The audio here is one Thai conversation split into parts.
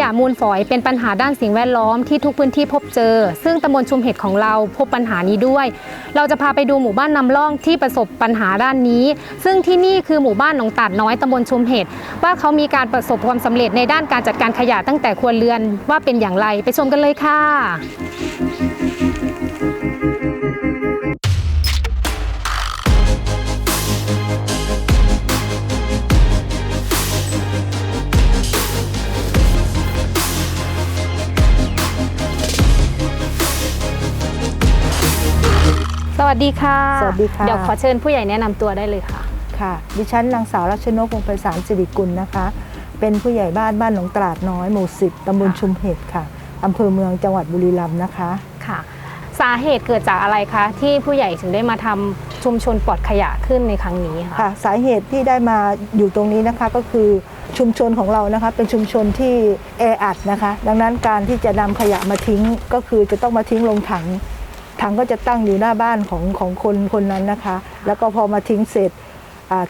ยะมูลฝอยเป็นปัญหาด้านสิ่งแวดล้อมที่ทุกพื้นที่พบเจอ ซึ่งตำบลชุมเห็ดของเราพบปัญหานี้ด้วย เราจะพาไปดูหมู่บ้านนำร่องที่ประสบปัญหาด้านนี้ ซึ่งที่นี่คือหมู่บ้านหนองตัดน้อยตำบลชุมเห็ดว่าเขามีการประสบความสำเร็จในด้านการจัดการขยะตั้งแต่ครัวเรือนว่าเป็นอย่างไรไปชมกันเลยค่ะ วัสดีค่ะ สวัสดีค่ะ เดี๋ยวขอเชิญผู้ใหญ่แนะนำตัวได้เลยค่ะ ค่ะ ดิฉันนางสาวรัชนกวงศ์ไพศาลสิริกุลนะคะ เป็นผู้ใหญ่บ้านบ้านหนองตราดน้อยหมู่สิบตำบลค่ะชุมเห็ดค่ะอำเภอเมืองจังหวัดบุรีรัมย์นะคะ ค่ะ สาเหตุเกิดจากอะไรคะ ที่ผู้ใหญ่ถึงได้มาทำชุมชนปลอดขยะขึ้นในครั้งนี้ค่ะ ค่ะ สาเหตุที่ได้มาอยู่ตรงนี้นะคะก็คือชุมชนของเรานะคะ เป็นชุมชนที่แออัดนะคะ ดังนั้นการที่จะนำขยะมาทิ้งก็คือจะต้องมาทิ้งลงถัง ถังก็จะตั้งอยู่หน้าบ้านของของคนคนนั้นนะคะ แล้วก็พอมาทิ้งเสร็จ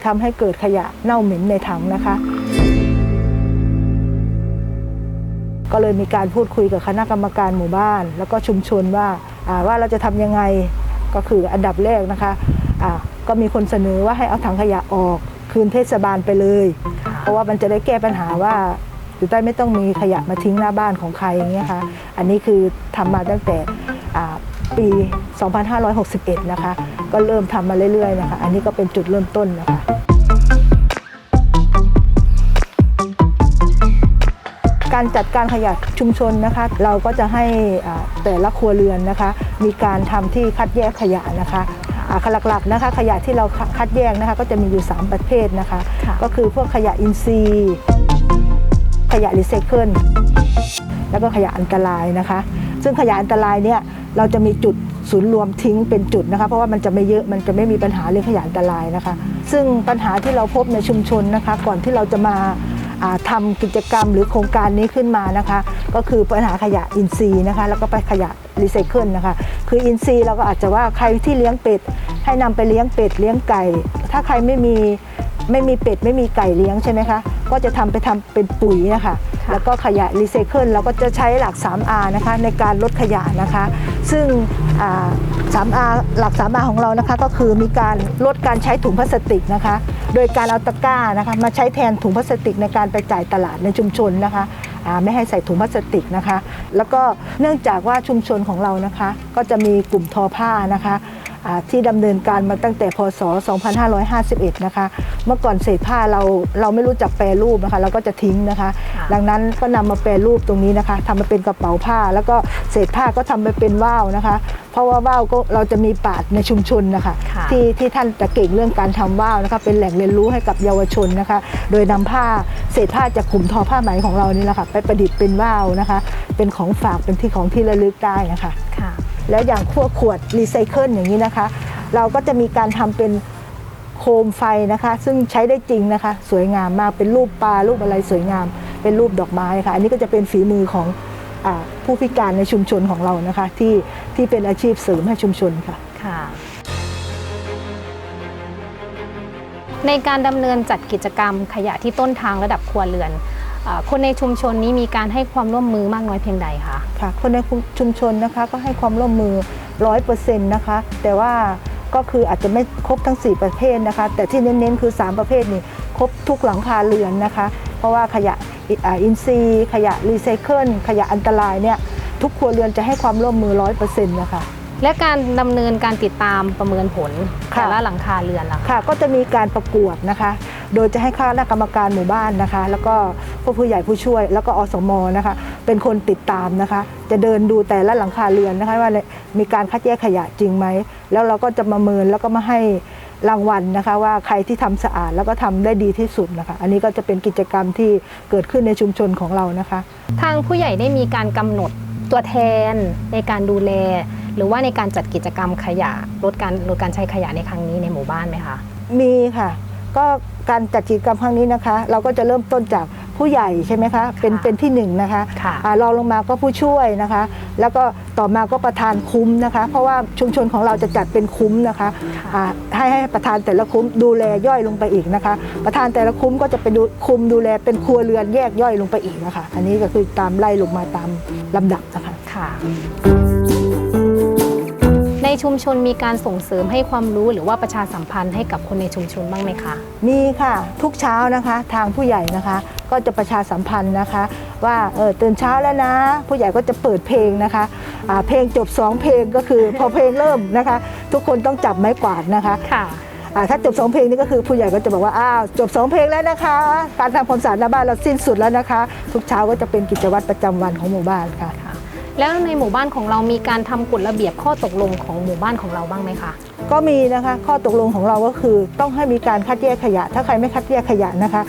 ทำาให้เกิดขยะเน่าเหม็นในถังนะคะ ก็เลยมีการพูดคุยกับคณะกรรมการหมู่บ้าน แล้วก็ชุมชนว่าว่าเราจะทำยังไงก็คืออันดับแรกนะคะก็มีคนเสนอว่าให้เอาถังขยะออกคืนเทศบาลไปเลย เพราะว่ามันจะได้แก้ปัญหาว่าอยู่ใต้ไม่ต้องมีขยะมาทิ้งหน้าบ้านของใครอย่างเงี้ยค่ะอันนี้คือทำมาตั้งแต่ ปี 2561 นะคะ ก็เริ่มทำมาเรื่อยๆนะคะ อันนี้ก็เป็นจุดเริ่มต้นนะคะการจัดการขยะชุมชนนะคะ เราก็จะให้อ่าแต่ละครัวเรือนนะคะ มีการทำที่คัดแยกขยะนะคะอ่าหลักๆนะคะ ขยะที่เราคัดแยกนะคะก็จะมีอยู่ 3 ประเภทนะคะค่ะก็คือพวกขยะอินทรีย์ ขยะรีไซเคิลแล้วก็ขยะอันตรายนะคะ ซึ่งขยะอันตรายเนี่ย เราจะมีจุดศูนย์รวมทิ้งเป็นจุดนะคะเพราะว่ามันจะไม่เยอะมันจะไม่มีปัญหาเรื่องขยะอันตรายนะคะ ซึ่งปัญหาที่เราพบในชุมชนนะคะ ก่อนที่เราจะมาทำากิจกรรมหรือโครงการนี้ขึ้นมานะคะ ก็คือปัญหาขยะอินทรีย์นะคะ แล้วก็ไปขยะรีไซเคิลนะคะคืออินทรีย์เราก็อาจจะว่าใครที่เลี้ยงเป็ด ให้นำไปเลี้ยงเป็ดเลี้ยงไก่ ถ้าใครไม่มีไม่มีเป็ดไม่มีไก่เลี้ยงใช่ไหมคะก็จะทำไปทำเป็นปุ๋ยนะคะ แล้วก็ขยะรีไซเคิลเราก็จะใช้หลัก 3R นะคะในการลดขยะนะคะ ซึ่ง 3R หลัก 3R ของเรานะคะก็คือมีการลดการใช้ถุงพลาสติกนะคะ โดยการเอาตะกร้านะคะมาใช้แทนถุงพลาสติกในการไปจ่ายตลาดในชุมชนนะคะไม่ให้ใส่ถุงพลาสติกนะคะ แล้วก็เนื่องจากว่าชุมชนของเรานะคะ ก็จะมีกลุ่มทอผ้านะคะ ที่ดำเนินการมาตั้งแต่พศ 2551 นะคะ เมื่อก่อนเศษผ้าเราเราไม่รู้จักแปรรูปนะคะ เราก็จะทิ้งนะคะค่ะดังนั้นก็นำมาแปรรูปตรงนี้นะคะทำมาเป็นกระเป๋าผ้า แล้วก็เศษผ้าก็ทำไปเป็นว่าวนะคะ เพราะว่าว่าวก็เราจะมีปราดในชุมชนนะคะค่ะที่ที่ท่านจะเก่งเรื่องการทำว่าวนะคะเป็นแหล่งเรียนรู้ให้กับเยาวชนนะคะ โดยนำผ้าเศษผ้าจากกลุ่มทอผ้าไหมของเรานี่แหละค่ะไปประดิษฐ์เป็นว่าวนะคะ เป็นของฝากเป็นที่ของที่ระลึกได้นะคะค่ะแล้วอย่างขั้วขวดรีไซเคิลอย่างนี้นะคะ เราก็จะมีการทำเป็นโคมไฟนะคะ ซึ่งใช้ได้จริงนะคะ สวยงามมากเป็นรูปปลารูปอะไรสวยงาม เป็นรูปดอกไม้ค่ะ อันนี้ก็จะเป็นฝีมือของอา ผู้พิการในชุมชนของเรานะคะที่ที่เป็นอาชีพเสริมให้ชุมชนค่ะค่ะ ในการดำเนินจัดกิจกรรมขยะที่ต้นทางระดับครัวเรือนอาคนในชุมชนนี้มีการให้ความร่วมมือมากน้อยเพียงใดคะค่ะ คนในชุมชนนะคะก็ให้ความร่วมมือร้อยเปอร์เซ็นต์นะคะ แต่ว่าก็คืออาจจะไม่ครบทั้ง 4 ประเภทนะคะ แต่ที่เน้นๆคือ 3 ประเภทนี้ครบทุกหลังคาเรือนนะคะ เพราะว่าขยะ อิอ่าอินทรีย์ ขยะรีไซเคิลขยะอันตรายเนี่ยทุกครัวเรือนจะให้ความร่วมมือร้อยเปอร์เซ็นต์นะคะและการดำเนินการติดตามประเมินผลค่ะแต่ละหลังคาเรือนล่ะคะค่ะ ก็จะมีการประกวดนะคะ โดยจะให้คณะกรรมการหมู่บ้านนะคะ แล้วก็ผู้ผู้ใหญ่ผู้ช่วย แล้วก็อสมนะคะ เป็นคนติดตามนะคะ จะเดินดูแต่ละหลังคาเรือนนะคะว่ามีการคัดแยกขยะจริงไหม แล้วเราก็จะมาเมินแล้วก็มาให้ รางวัลนะคะว่าใครที่ทำสะอาดแล้วก็ทำได้ดีที่สุดนะคะ อันนี้ก็จะเป็นกิจกรรมที่เกิดขึ้นในชุมชนของเรานะคะ ทางผู้ใหญ่ได้มีการกำหนดตัวแทนในการดูแล หรือว่าในการจัดกิจกรรมขยะลดการลดการใช้ขยะในครั้งนี้ในหมู่บ้านไหมคะมีค่ะ ก็การจัดกิจกรรมครั้งนี้นะคะ เราก็จะเริ่มต้นจาก ผู้ใหญ่ใช่ไหมคะเป็นเป็นที่หนึ่งนะคะค่ะอ่ารองลงมาก็ผู้ช่วยนะคะ แล้วก็ต่อมาก็ประธานคุ้มนะคะ เพราะว่าชุมชนของเราจะจัดเป็นคุ้มนะคะอ่าให้ให้ประธานแต่ละคุ้มดูแลย่อยลงไปอีกนะคะ ประธานแต่ละคุ้มก็จะไปดูคุมดูแลเป็นครัวเรือนแยกย่อยลงไปอีกนะคะ อันนี้ก็คือตามไล่ลงมาตามลำดับนะคะค่ะใน ชุมชนมีการส่งเสริมให้ความรู้หรือว่าประชาสัมพันธ์ให้กับคนในชุมชนบ้างไหมคะ มีค่ะทุกเช้านะคะทางผู้ใหญ่นะคะ ก็จะประชาสัมพันธ์นะคะ ว่าเออตื่นเช้าแล้วนะ ผู้ใหญ่ก็จะเปิดเพลงนะคะอ่าเพลงจบ 2 เพลงก็คือพอเพลงเริ่มนะคะ ทุกคนต้องจับไม้กวาดนะคะค่ะอ่าถ้าจบ2เพลงนี้ก็คือผู้ใหญ่ก็จะบอกว่าอ้าวจบ2เพลงแล้วนะคะ การทำความสะอาดหน้าบ้านเราสิ้นสุดแล้วนะคะ ทุกเช้าก็จะเป็นกิจวัตรประจำวันของหมู่บ้านค่ะ แล้วในหมู่บ้านของเรามีการทำกฎระเบียบข้อตกลงของหมู่บ้านของเราบ้างไหมคะ ก็มีนะคะข้อตกลงของเราก็คือ ต้องให้มีการคัดแยกขยะ ถ้าใครไม่คัดแยกขยะนะคะ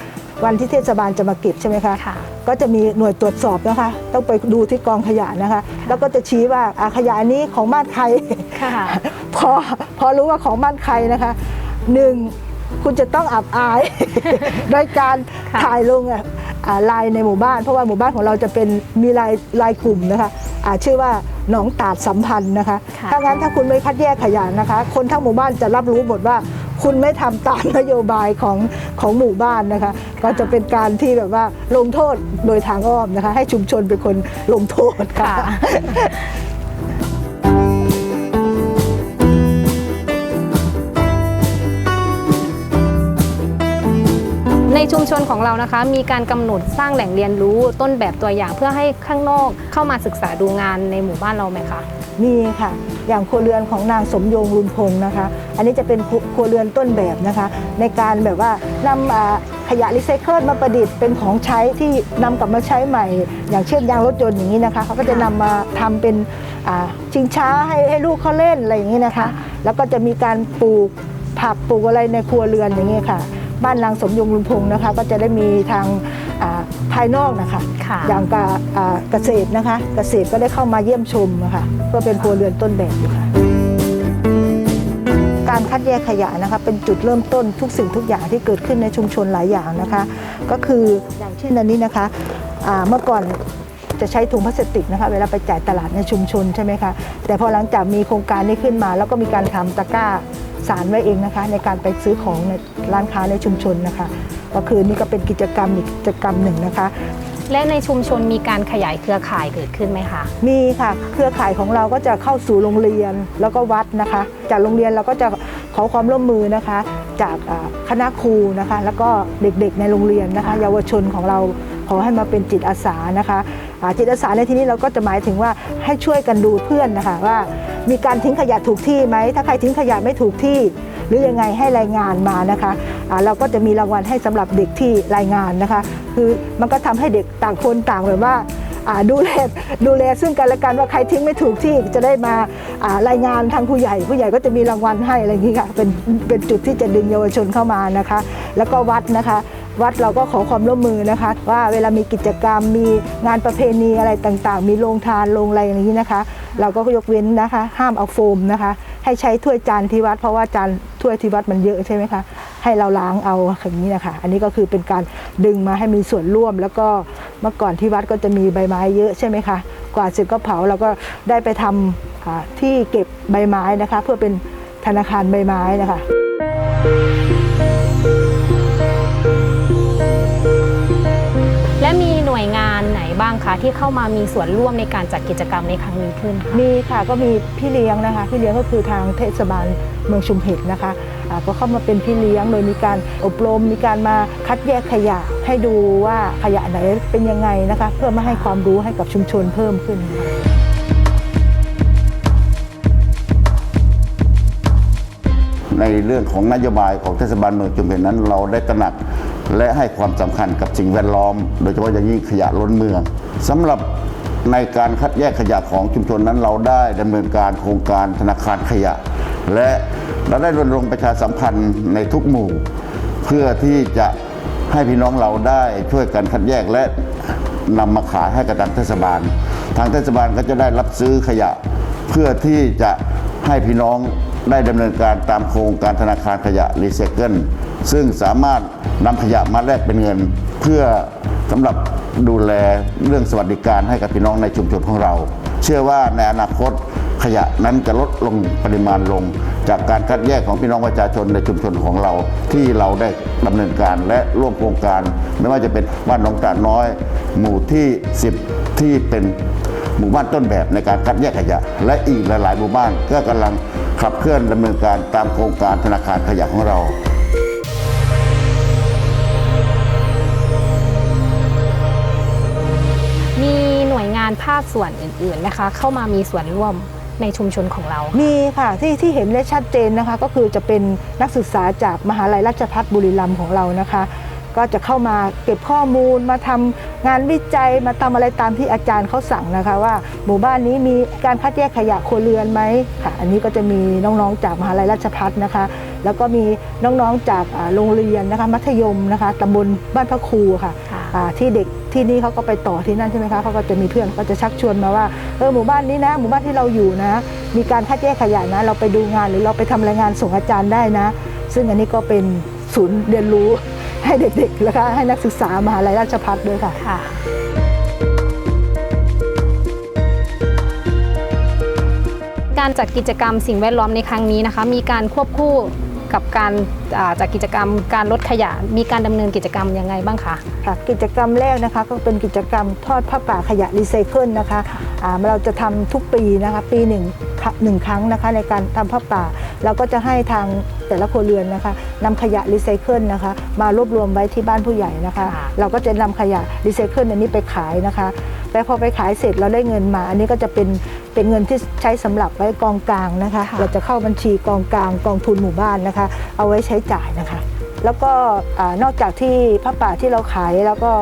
วันที่เทศบาลจะมาเก็บใช่ไหมคะค่ะก็จะมีหน่วยตรวจสอบนะคะ ต้องไปดูที่กองขยะนะคะ แล้วก็จะชี้ว่าอะขยะอันนี้ของบ้านใครค่ะพอพอรู้ว่าของบ้านใครนะคะหนึ่งคุณจะต้องอับอาย โดยการค่ะถ่ายลงอะอ่า ลายในหมู่บ้าน เพราะว่าหมู่บ้านของเราจะเป็นมีลายลายกลุ่มนะคะอ่าชื่อว่าหนองตาดสัมพันธ์นะคะค่ะถ้างั้นถ้าคุณไม่คัดแยกขยะนะคะ คนทั้งหมู่บ้านจะรับรู้หมดว่าคุณไม่ทำตามนโยบายของของหมู่บ้านนะคะ ก็จะเป็นการที่แบบว่าลงโทษโดยทางอ้อมนะคะ ให้ชุมชนเป็นคนลงโทษค่ะ ชุมชนของเรานะคะ มีการกำหนดสร้างแหล่งเรียนรู้ต้นแบบตัวอย่างเพื่อให้ข้างนอกเข้ามาศึกษาดูงานในหมู่บ้านเราไหมคะมีค่ะ อย่างครัวเรือนของนางสมยงรุนพงศ์นะคะ อันนี้จะเป็นครัวเรือนต้นแบบนะคะ ในการแบบว่านำอ่าขยะรีไซเคิลมาประดิษฐ์เป็นของใช้ที่นำกลับมาใช้ใหม่ อย่างเช่นยางรถยนต์อย่างนี้นะคะเขาก็จะนำมาทำเป็นชิงช้าให้ให้ลูกเขาเล่นอะไรอย่างนี้นะคะ แล้วก็จะมีการปลูกผักปลูกอะไรในครัวเรือนอย่างนี้ค่ะ บ้านนางสมยงรุนพงศ์นะคะ ก็จะได้มีทางอ่าภายนอกนะคะค่ะอย่างกับอ่าเกษตรนะคะ เกษตรก็ได้เข้ามาเยี่ยมชมนะคะเพื่อเป็นครัวเรือนต้นแบบอยู่ค่ะการคัดแยกขยะนะคะเป็นจุดเริ่มต้นทุกสิ่งทุกอย่างที่เกิดขึ้นในชุมชนหลายอย่างนะคะ ก็คืออย่างเช่นอันนี้นะคะอ่าเมื่อก่อนจะใช้ถุงพลาสติกนะคะเวลาไปจ่ายตลาดในชุมชนใช่ไหมคะแต่พอหลังจากมีโครงการนี้ขึ้นมา แล้วก็มีการทำตะกร้า สารไว้เองนะคะ ในการไปซื้อของในร้านค้าในชุมชนนะคะก็คือนี่ก็เป็นกิจกรรมอีกกิจกรรมหนึ่งนะคะ และในชุมชนมีการขยายเครือข่ายเกิดขึ้นไหมคะ มีค่ะ เครือข่ายของเราก็จะเข้าสู่โรงเรียนแล้วก็วัดนะคะ จากโรงเรียนเราก็จะขอความร่วมมือนะคะ จากอ่าคณะครูนะคะ แล้วก็เด็กๆในโรงเรียนนะคะ เยาวชนของเราขอให้มาเป็นจิตอาสานะคะอ่า จิตอาสาในที่นี้เราก็จะหมายถึงว่าให้ช่วยกันดูเพื่อนนะคะว่า มีการทิ้งขยะถูกที่ไหมถ้าใครทิ้งขยะไม่ถูกที่ หรือยังไงให้รายงานมานะคะเราก็จะมีรางวัลให้สำหรับเด็กที่รายงานนะคะ คือมันก็ทำให้เด็กต่างคนต่างแบบว่าดูแลดูแลซึ่งกันและกันว่าใครทิ้งไม่ถูกที่จะได้มาอ่ารายงานทางผู้ใหญ่ ผู้ใหญ่ก็จะมีรางวัลให้อะไรอย่างนี้ค่ะเป็นเป็นจุดที่จะดึงเยาวชนเข้ามานะคะ แล้วก็วัดนะคะ วัดเราก็ขอความร่วมมือนะคะ ว่าเวลามีกิจกรรมมีงานประเพณีอะไรต่างๆ มีโรงทานโรงอะไรอย่างนี้นะคะ เราก็ยกเว้นนะคะ ห้ามเอาโฟมนะคะ ให้ใช้ถ้วยจานที่วัด เพราะว่าจานถ้วยที่วัดมันเยอะใช่ไหมคะให้เราล้างเอาอย่างนี้นะคะ อันนี้ก็คือเป็นการดึงมาให้มีส่วนร่วม แล้วก็เมื่อก่อนที่วัดก็จะมีใบไม้เยอะใช่ไหมคะกว่าดเสร็จก็เผาเราก็ได้ไปทำที่เก็บใบไม้นะคะ เพื่อเป็นธนาคารใบไม้นะคะ บ้างคะที่เข้ามามีส่วนร่วมในการจัดกิจกรรมในครั้งนี้ขึ้นคะมีค่ะก็มีพี่เลี้ยงนะคะพี่เลี้ยงก็คือทางเทศบาลเมืองชุมเพชรนะคะอ่าก็เข้ามาเป็นพี่เลี้ยงโดยมีการอบรม มีการมาคัดแยกขยะให้ดูว่าขยะไหนเป็นยังไงนะคะเพื่อมาให้ความรู้ให้กับชุมชนเพิ่มขึ้นค่ะในเรื่องของนโยบายของเทศบาลเมืองจุมเพชรนั้น เราได้ตระหนัก และให้ความสำคัญกับสิ่งแวดล้อม โดยเฉพาะอย่างยิ่งขยะล้นเมืองสำหรับในการคัดแยกขยะของชุมชนนั้นเราได้ดำเนินการโครงการธนาคารขยะ และเราได้รณรงค์ประชาสัมพันธ์ในทุกหมู่ เพื่อที่จะให้พี่น้องเราได้ช่วยกันคัดแยกและนำมาขายให้กับทางเทศบาล ทางเทศบาลก็จะได้รับซื้อขยะ เพื่อที่จะให้พี่น้องได้ดำเนินการตามโครงการธนาคารขยะรีไซเคิล ซึ่งสามารถนำขยะมาแลกเป็นเงิน เพื่อสำหรับดูแลเรื่องสวัสดิการให้กับพี่น้องในชุมชนของเรา เชื่อว่าในอนาคตขยะนั้นจะลดลงปริมาณลง จากการคัดแยกของพี่น้องประชาชนในชุมชนของเรา ที่เราได้ดำเนินการและร่วมโครงการ ไม่ว่าจะเป็นบ้านหนองตาน้อย หมู่ที่ 10 ที่เป็นหมู่บ้านต้นแบบในการคัดแยกขยะ และอีกหลาย ๆ หมู่บ้านก็กำลังขับเคลื่อนดำเนินการตามโครงการธนาคารขยะของเราานภาคส่วนอื่นๆไหมคะเข้ามามีส่วนร่วมในชุมชนของเรา มีค่ะที่ที่เห็นได้ชัดเจนนะคะ ก็คือจะเป็นนักศึกษาจากมหาลัยราชภัฏบุรีรัมย์ของเรานะคะ ก็จะเข้ามาเก็บข้อมูลมาทำงานวิจัยมาทำอะไรตามที่อาจารย์เขาสั่งนะคะ ว่าหมู่บ้านนี้มีการคัดแยกขยะครัวเรือนไหมค่ะ อันนี้ก็จะมีน้องๆจากมหาลัยราชภัฏนะคะ แล้วก็มีน้องๆจากอ่าโรงเรียนนะคะ มัธยมนะคะตำบลบ้านพระครูค่ะค่ะอ่าที่เด็ก ที่นี่เขาก็ไปต่อที่นั่นใช่ไหมคะเขาก็จะมีเพื่อนก็จะชักชวนมาว่าเออหมู่บ้านนี้นะ หมู่บ้านที่เราอยู่นะ มีการคัดแยกขยะนะ เราไปดูงานหรือเราไปทำรายงานส่งอาจารย์ได้นะ ซึ่งอันนี้ก็เป็นศูนย์เรียนรู้ให้เด็กๆแล้วก็ให้นักศึกษามหาลัยราชภัฏด้วยค่ะค่ะการจัดกิจกรรมสิ่งแวดล้อมในครั้งนี้นะคะ มีการควบคู่ กับการจาจัดกิจกรรมการลดขยะ มีการดำเนินกิจกรรมยังไงบ้างคะค่ะกิจกรรมแรกนะคะก็เป็นกิจกรรมทอดผ้าป่าขยะรีไซเคิลนะคะอ่าเราจะทำทุกปีนะคะปีหนึ่ง หนึ่งครั้งนะคะในการทำผ้าป่า เราก็จะให้ทางแต่ละครัวเรือนนะคะนำขยะรีไซเคิลนะคะ มารวบรวมไว้ที่บ้านผู้ใหญ่นะคะค่ะเราก็จะนำขยะรีไซเคิลอันนี้ไปขายนะคะแล้วพอไปขายเสร็จเราได้เงินมา อันนี้ก็จะเป็นเป็นเงินที่ใช้สำหรับไว้กองกลางนะคะค่ะเราจะเข้าบัญชีกองกลางกองทุนหมู่บ้านนะคะ เอาไว้ใช้จ่ายนะคะ แล้วก็อ่านอกจากที่ผ้าป่าที่เราขายแล้วก็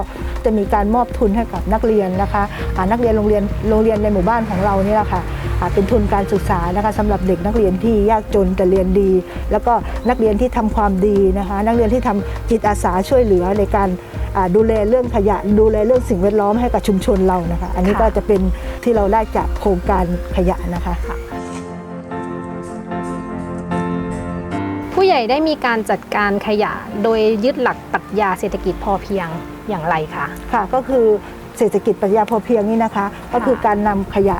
จะมีการมอบทุนให้กับนักเรียนนะคะนักเรียนโรงเรียนโรงเรียนในหมู่บ้านของเรานี่แหละค่ะอ่าเป็นทุนการศึกษานะคะสำหรับเด็กนักเรียนที่ยากจนแต่เรียนดี แล้วก็นักเรียนที่ทำความดีนะคะ นักเรียนที่ทำจิตอาสาช่วยเหลือในการดูแลเรื่องขยะดูแลเรื่องสิ่งแวดล้อมให้กับชุมชนเรานะคะ อันนี้ก็จะเป็นที่เราได้จากโครงการขยะนะคะผู้ใหญ่ได้มีการจัดการขยะโดยยึดหลักปรัชญาเศรษฐกิจพอเพียง อย่างไรคะ ค่ะก็คือเศรษฐกิจปรัชญาพอเพียงนี่นะคะ ก็คือการนำขยะ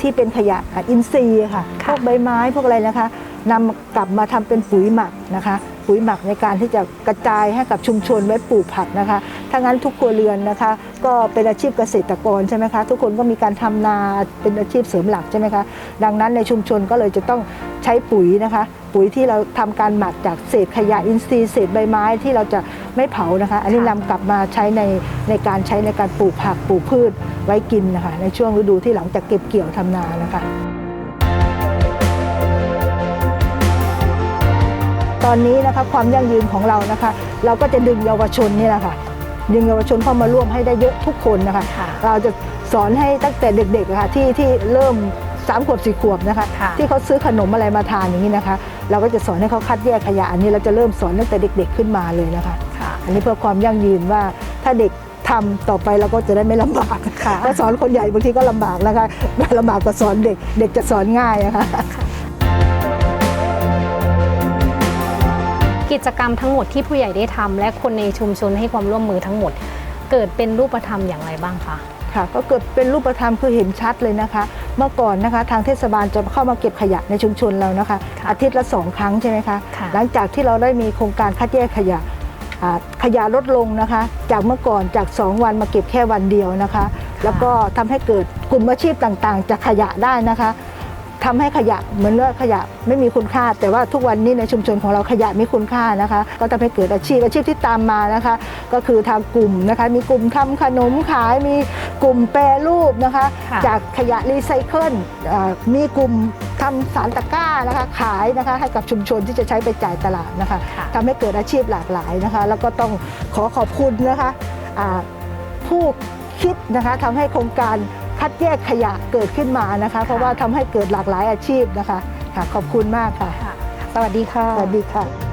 ที่เป็นขยะอะอินทรีย์ค่ะค่ะพวกใบไม้พวกอะไรนะคะนำกลับมาทำเป็นปุ๋ยหมักนะคะ ปุ๋ยหมักในการที่จะกระจายให้กับชุมชนไว้ปลูกผักนะคะถ้างั้นทุกครัวเรือนนะคะ ก็เป็นอาชีพเกษตรกรใช่ไหมคะทุกคนก็มีการทำนาเป็นอาชีพเสริมหลักใช่ไหมคะดังนั้นในชุมชนก็เลยจะต้องใช้ปุ๋ยนะคะ ปุ๋ยที่เราทำการหมักจากเศษขยะอินทรีย์เศษใบไม้ที่เราจะไม่เผานะคะ อันนี้นำกลับมาใช้ในในการใช้ในการปลูกผักปลูกพืชไว้กินนะคะ ในช่วงฤดูที่หลังจากเก็บเกี่ยวทำนานะคะ ตอนนี้นะคะความยั่งยืนของเรานะคะ เราก็จะดึงเยาวชนนี่แหละค่ะดึงเยาวชนเข้ามาร่วมให้ได้เยอะทุกคนนะคะค่ะเราจะสอนให้ตั้งแต่เด็กๆอะค่ะที่ที่เริ่มสามขวบสี่ขวบนะคะค่ะที่เขาซื้อขนมอะไรมาทานอย่างนี้นะคะ เราก็จะสอนให้เขาคัดแยกขยะอันนี้เราจะเริ่มสอนตั้งแต่เด็ก ๆขึ้นมาเลยนะคะค่ะอันนี้เพื่อความยั่งยืนว่าถ้าเด็กทำต่อไปเราก็จะได้ไม่ลำบากค่ะถ้าสอนคนใหญ่บางทีก็ลำบากนะคะลำบากกว่าสอนเด็กเด็กจะสอนง่ายนะคะ กิจกรรมทั้งหมดที่ผู้ใหญ่ได้ทำและคนในชุมชนให้ความร่วมมือทั้งหมด เกิดเป็นรูปธรรมอย่างไรบ้างคะค่ะก็เกิดเป็นรูปธรรมคือเห็นชัดเลยนะคะ เมื่อก่อนนะคะทางเทศบาลจะเข้ามาเก็บขยะในชุมชนเรานะคะค่ะอาทิตย์ละสองครั้งใช่ไหมคะค่ะหลังจากที่เราได้มีโครงการคัดแยกขยะอ่าขยะลดลงนะคะ จากเมื่อก่อนจาก 2 วันมาเก็บแค่วันเดียวนะคะ แล้วก็ทำให้เกิดกลุ่มอาชีพต่างๆ จากขยะได้นะคะ ทำให้ขยะเหมือนว่าขยะไม่มีคุณค่า แต่ว่าทุกวันนี้ในชุมชนของเราขยะมีคุณค่านะคะ ก็ทำให้เกิดอาชีพอาชีพที่ตามมานะคะ ก็คือทางกลุ่มนะคะ มีกลุ่มทำขนมขายมีกลุ่มแปรรูปนะคะค่ะจากขยะรีไซเคิลอ่ามีกลุ่มทำสารตะกร้านะคะขายนะคะให้กับชุมชนที่จะใช้ไปจ่ายตลาดนะคะค่ะทำให้เกิดอาชีพหลากหลายนะคะ แล้วก็ต้องขอขอบคุณนะคะอ่าผู้คิดนะคะทำให้โครงการ คัดแยกขยะเกิดขึ้นมานะคะ เพราะว่าทำให้เกิดหลากหลายอาชีพนะคะค่ะขอบคุณมากค่ะ ค่ะ สวัสดีค่ะ สวัสดีค่ะ